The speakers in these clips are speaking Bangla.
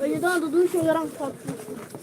Öyle daha da duyuş olarak tatlı.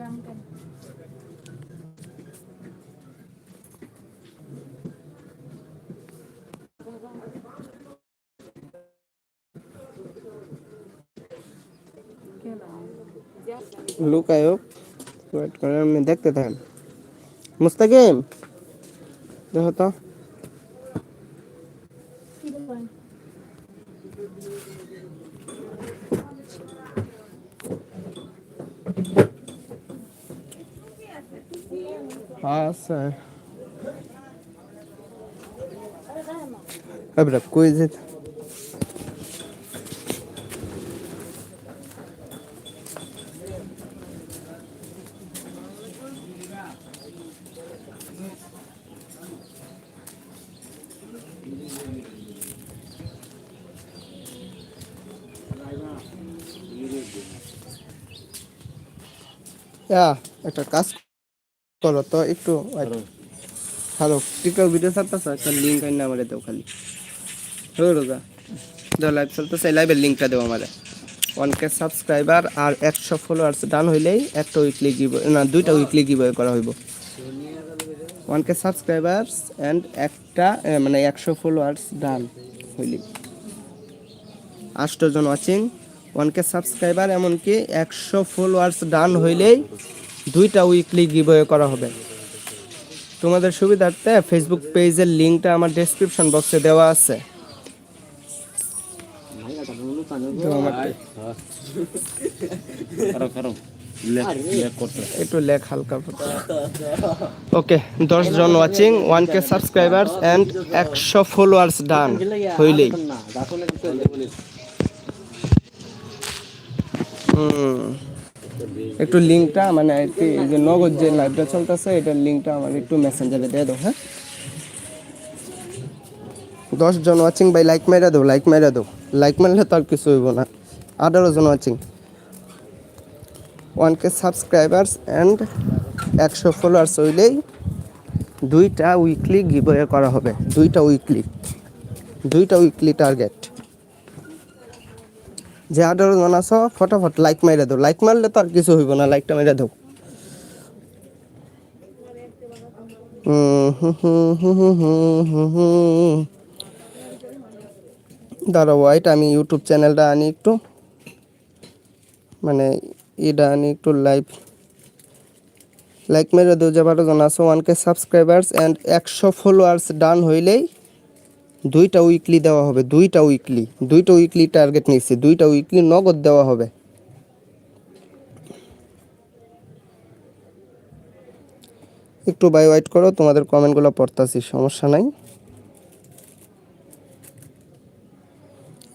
Programme कर। लुक आयो व्हाइट कलर में देखते थे। मुस्तकिम देखो तो। Nossa. Abre a coisa. Yeah, একটা কাজ করো তো একটু হ্যালো টিকটক ভিডিও ছাড়তেছ? একটা লিঙ্ক আইনা আমারে দাও খালি। হো রোজা। দাও লাইভ চলতেছে লাইভের লিঙ্কটা দাও আমারে। ওয়ান কে সাবস্ক্রাইবার আর একশো ফলোয়ার্স ডান হইলেই একটা উইকলি গিভ না দুইটা উইকলি গিভ করা হইব। ওয়ান কে সাবস্ক্রাইবার্স অ্যান্ড একটা মানে একশো ফলোয়ার্স ডান হইলেই। আটজন ওয়াচিং ওয়ান কে সাবস্ক্রাইবার এমনকি একশো ফলোয়ার্স ডান হইলেই দুইটা উইকলি গিভ করা হবে। তোমাদের সুবিধার্থে ফেসবুক পেজের লিঙ্কটা আমার ডেসক্রিপশন বক্সে দেওয়া আছে। একটু লেখ হালকা ওকে দশ জন watching one K subscribers and একশো ফলোয়ার্স ডান হইলেই। হুম। একটু লিঙ্কটা মানে যে নগদ যে লাইভটা চলতেছে, এটার লিঙ্কটা আমার একটু মেসেঞ্জারে দিয়ে দাও হ্যাঁ? দশ জন ওয়াচিং ভাই লাইক মেরে দাও লাইক মেরে দাও। লাইক মারলে তো আর কিছু হইব না। আঠারো জন watching one K subscribers and একশো ফলোয়ার্স হইলেই দুইটা উইকলি গিভওয়ে করা হবে। দুইটা উইকলি দুইটা উইকলি টার্গেট যে আঠারো জন ফটাফট লাইক মাইরা দো লাইক মারলে তো আর কিছু হইব না লাইকটা মাইরা দো দাঁড়া হোয়াইট আমি ইউটিউব চ্যানেলটা আনি একটু। মানে এটা আনি একটু লাইভ লাইক মেরে দু যে বারো জন আছো ওয়ান কে সাবস্ক্রাইবার্স অ্যান্ড একশো ফলোয়ার্স ডান হইলেই দুইটা উইকলি দেওয়া হবে, দুইটা উইকলি দুইটা উইকলি টার্গেট নিচ্ছি, দুইটা উইকলি নগদ দেওয়া হবে। একটু বাই ওয়াইট করো, তোমাদের কমেন্টগুলো পড়তাছি, সমস্যা নাই।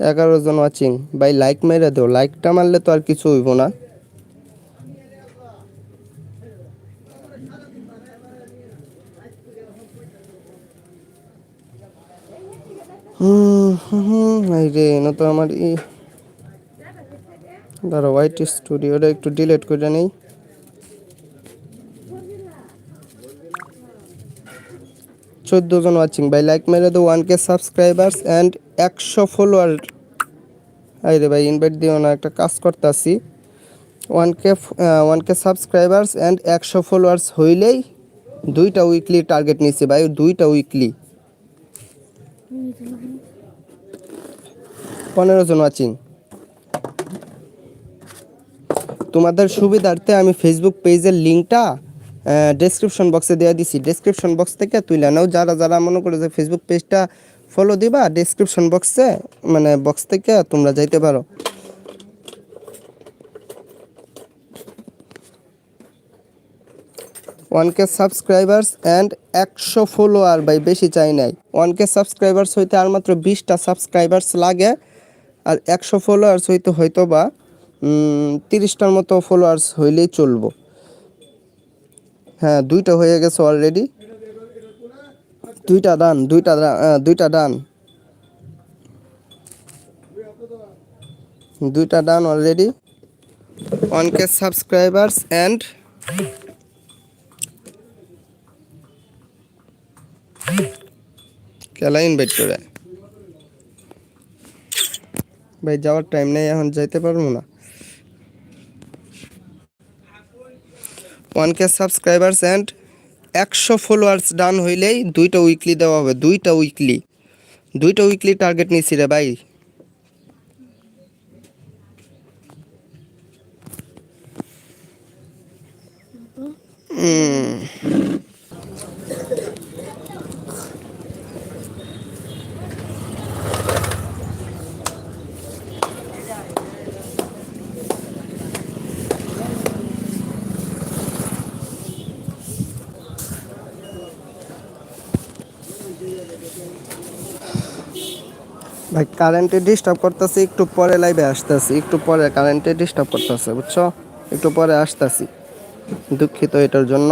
এগারো জন ওয়াচিং ভাই লাইক মেরে দেও লাইকটা মারলে তো আর কিছু হইব না। হুম রে, না তো আমার ই দাঁড়া হোয়াইট স্টুডিওটা একটু ডিলিট করে নেই। চোদ্দ জন ওয়াচিং ভাই লাইক মেরে দো ওয়ান কে সাবস্ক্রাইবার্স অ্যান্ড একশো ফলোয়ার এই রে ভাই ইনভাইট দিও না, একটা কাজ করতেছি। One K one K subscribers and একশো ফলোয়ার্স হইলেই দুইটা উইকলি টার্গেট নিচ্ছি ভাই, দুইটা উইকলি পনেরো জন ওয়াচিং তোমাদের সুবিধার্থে আমি ফেসবুক পেজের লিঙ্কটা ডেসক্রিপশন বক্সে দেওয়া দিছি। ডেসক্রিপশন বক্স থেকে তুলে নাও। যারা যারা মনে করো যে ফেসবুক পেজটা ফলো দিবা ডেসক্রিপশন বক্সে মানে বক্স থেকে তোমরা যাইতে পারো। ওয়ান কে সাবস্ক্রাইবার্স অ্যান্ড একশো ফলোয়ার ভাই, বেশি চাই নাই। ওয়ান কে সাবস্ক্রাইবার্স হইতে আর মাত্র বিশটা সাবস্ক্রাইবার্স লাগে। আর একশো ফলোয়ার্স হইতে হয়তো বা তিরিশটার মতো ফলোয়ার্স হইলেই চলবো। হ্যাঁ দুইটা হয়ে গেছে অলরেডি দুইটা ডান দুইটা দুইটা ডান দুইটা done already one K subscribers and খেলা ইনভাইট করে। ভাই, যাওয়ার টাইম নেই, এখন যাইতে পারব না। ওয়ান কে সাবস্ক্রাইবার্স অ্যান্ড একশো ফলোয়ার্স ডান হইলেই দুইটা উইকলি দেওয়া হবে, দুইটা উইকলি দুইটা উইকলি টার্গেট নিছি রে ভাই। হুম। ভাই কারেন্টে ডিস্টার্ব করতেছি, একটু পরে লাইভে আসতেছি, একটু পরে কারেন্টে ডিস্টার্ব করতেছে, বুঝছ? একটু পরে আসতেছি, দুঃখিত এটার জন্য।